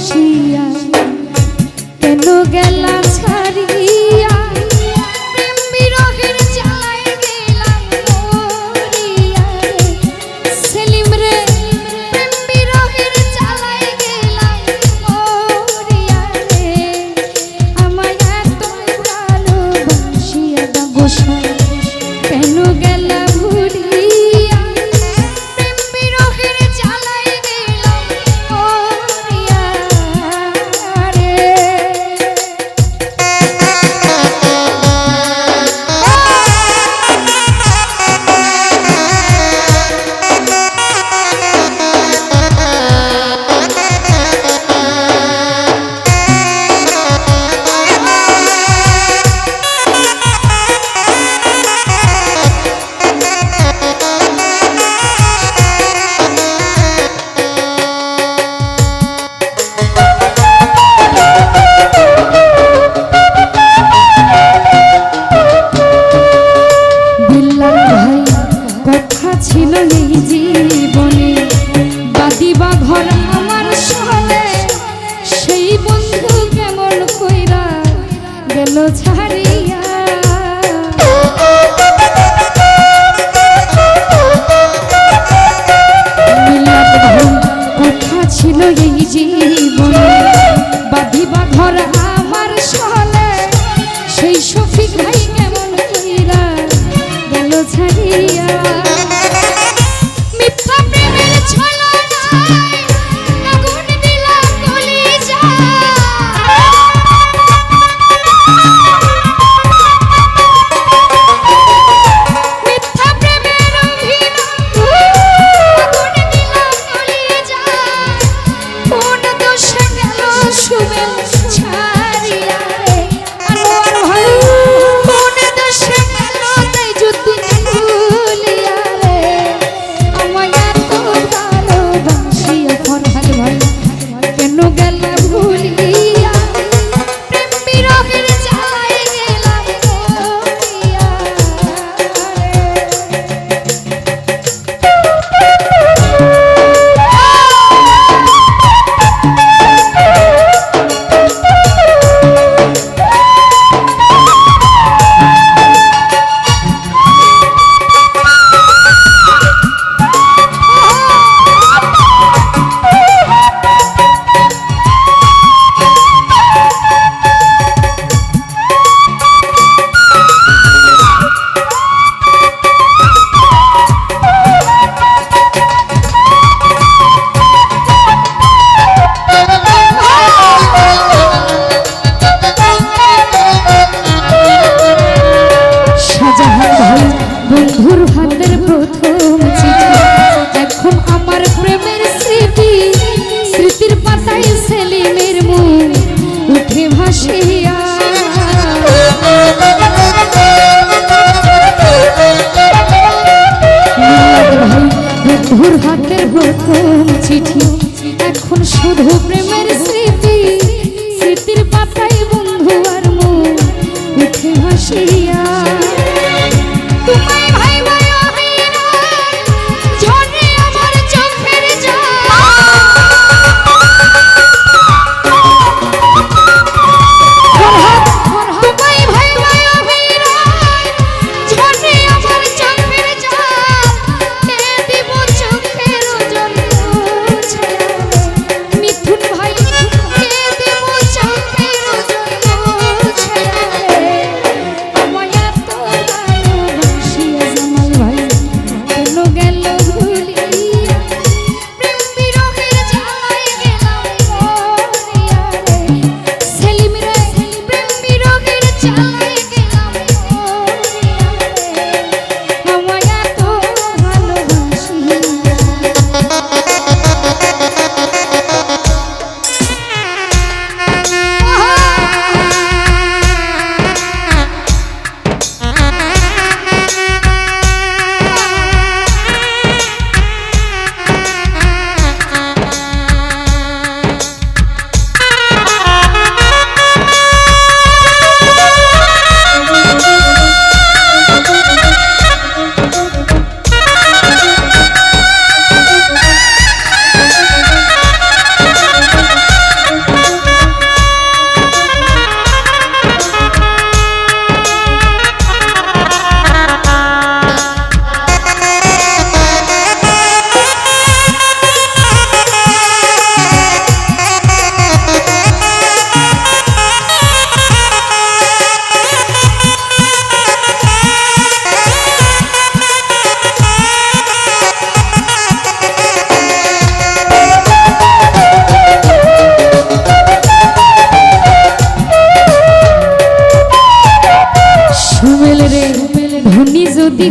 বাসিয়া গেল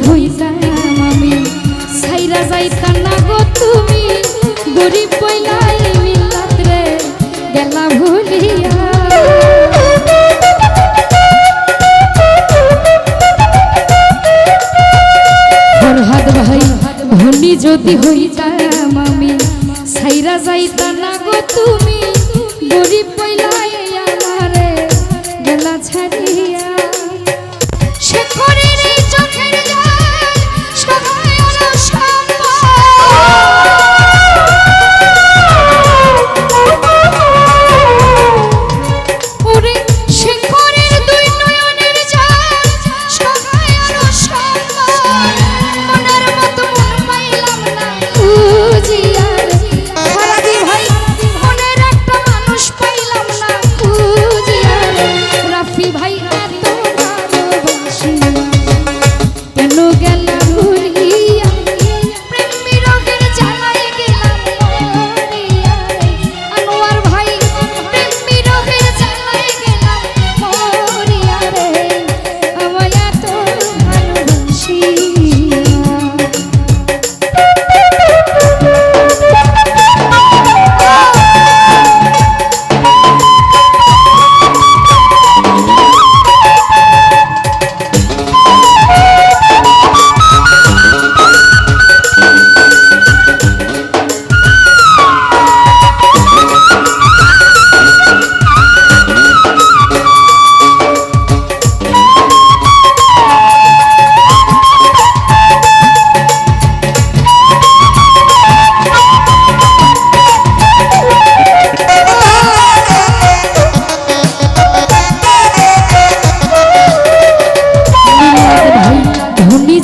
হইতাম আমি। সাইরা যাইতাম না গো তুমি, গরিব পয়লাই মিল্লাত রে, গেলা হাত ভাই ভুলি যদি হইতাম আমি সাইরা যাইতাম না গো তুমি, গরিব পয়লাই আমারে গেলা ছাড়িয়া। সে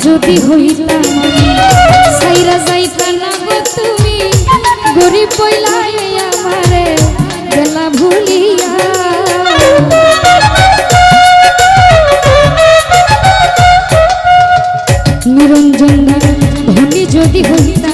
যদি হইতা সাইরা যাইতা না গো তুমি, গরিব পইলাই আমারে গেলা ভুলিয়া। নিরঞ্জন ধনী যদি হইতা